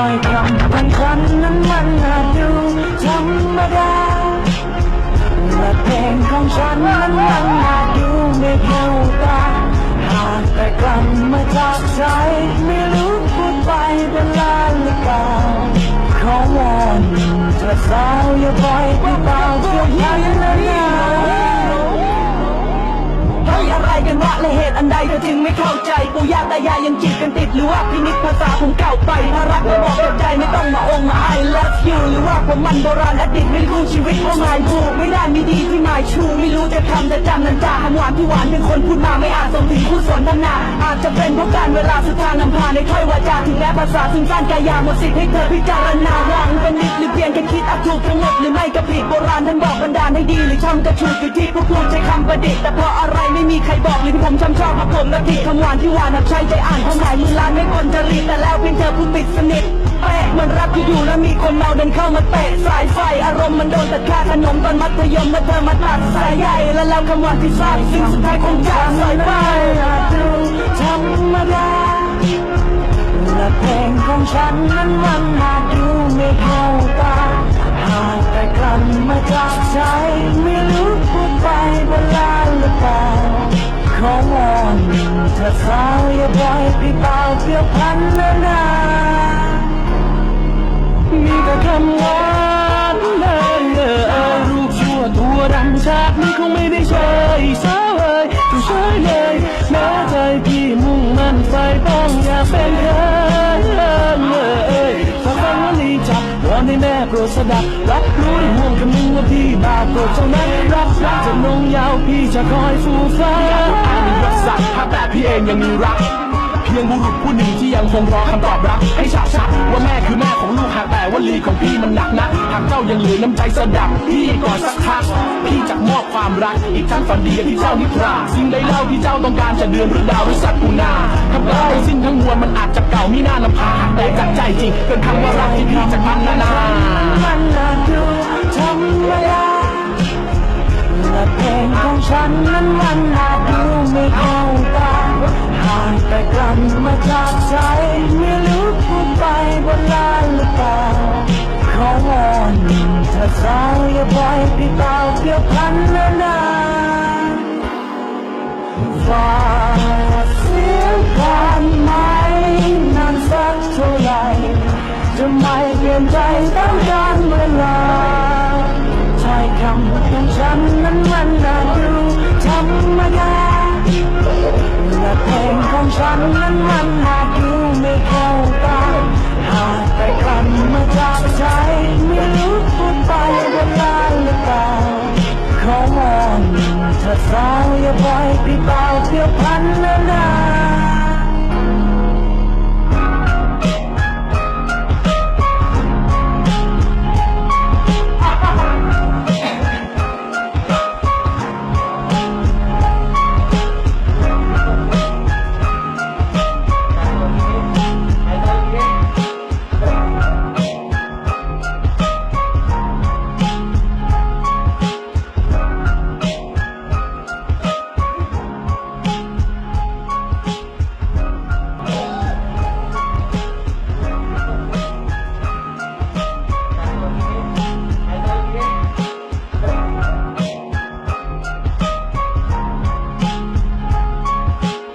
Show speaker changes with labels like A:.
A: ถ้อยคำบางคันนั้นมันอาจดูธรรมดาและเพลงของฉันนั้นมันอาจดูไม่เข้าตาหากแต่กลับมาจากใจไม่รู้พูดไปเป็นลาหรือเปล่าขอวอนเธอสาวอย่าปล่อยไปเปล่าเพื่อให้ อันใดเธอจึงไม่เข้าใจปู่ย่าตายายยังจีบกันติดหรือว่าพินิจภาษาผมเก่าไปถ้ารักก็บอกกับใจไม่ต้องมาองมา I love you หรือว่าผมมันโบราณอดีตไม่รู้ชีวิตว่าไงผูกไม่ได้มีดีที่หมายชู ไม่รู้จะทำแต่จำนันจาคำหวานที่หวานเป็นคนพูดมาไม่อาจส่งถึงผู้สนทนาอาจจะเป็นเพราะการเวลาสุดทางนำพาในถ้อยวาจาถึงแม้ภาษาซึ่งสั้นกายาหมดสิทธิ์ให้เธอพิจารณาหวังเป็นนิดหรือเพียงแค่คิดอาจถูกทั้งหมดหรือไม่ก็ผิดโบราณท่านบอกบันดาลให้ดีหรือช่ำกระชูดอยู่ที่ผู้พูดใช้คำประดิษฐ์แต่เพราะอะไรไม่มีใครบอกหรือที่ผมช่ำชอบเพราะผมและที่คำหวานที่หวานหักใช้ใจอ่านความหมายมือลานไม่คนจะรีบแต่แล้วเพียงเธอผู้ปิดสนิทแปลกมือนรักที่อยู่แล้วมีคนเมาเดินเข้ามาเตะสายไฟอารมณ์มันโดนตัดค่าขนมตอนมัธยมเมื่อเธอมาตัดสายใยและแล้วคำหวานที่ทราบซึ่งสุดท้ายคงจากสายไปอาจดูธรรมดาและเพลงของฉันนั้นมันอาจดูไม่เข้าตาหากแต่กลั่นมาจา ขอวอนเธอสาวอย่าปล่อยพี่เปล่าเพียวพันนานามีแต่คำหวานเดิเออรูปชั่วตัวดำชาตินี้คงไม่ได้เชยสาวเอ่ยต้องเชยเลย โปรดสดับรับรู้ในห่วงคำนึงว่าพี่บาปโปรดเท่านั้นรักรักจะนงยาวพี่จะคอยฟูฟ้า
B: อามีรักสักถ้าแต่พี่เองยังมีรักเพียงบุรุษผู้หนึ่งที่ยังคงรอคำตอบรักให้ฉาบชัดว่าแม่คือแม่ของลูกหากแต่ว่าลีของพี่มันหนักนะหากเจ้ายังเหลือน้ำใจสดับพี่ก่อนสักพักพี่จะมอบความรักอีกทั้งฝันดีที่เจ้านิทราสิ่งใดเล่าที่เจ้าต้องการจะเดือนหรือดาวหรือสัตว์กูนาคำกล่าวทั้งสิ้นทั้งมวลมันอาจจะเก่ามีหน้านำพาแต่ จากใจริงเป็นคำว่ารักที่พี่จะพัฒนา
A: มันอาจดูธรรมดาและเพลงของฉันนั้นมันอาจดูไม่เข้าตาหากแต่กลันมาจากใจไม่รู้พูดไปบนลานหรือเปล่าขอวอนเธอสาวอย่าปล่อยพี่เปล่าเพียวพันนานาฝา จะไม่เปลี่ยนใจต้องการเวลาใช้คำของฉันนั้นมันน่าดูธรรมดาและเพลงของฉันนั้นมันน่าดูไม่เข้าตาหากแต่คำมาจากใจไม่รู้พูดไปเวลาหรือเปล่าขอวอนเธอสาวอย่าปล่อยพี่เปล่าเพียวพันนานา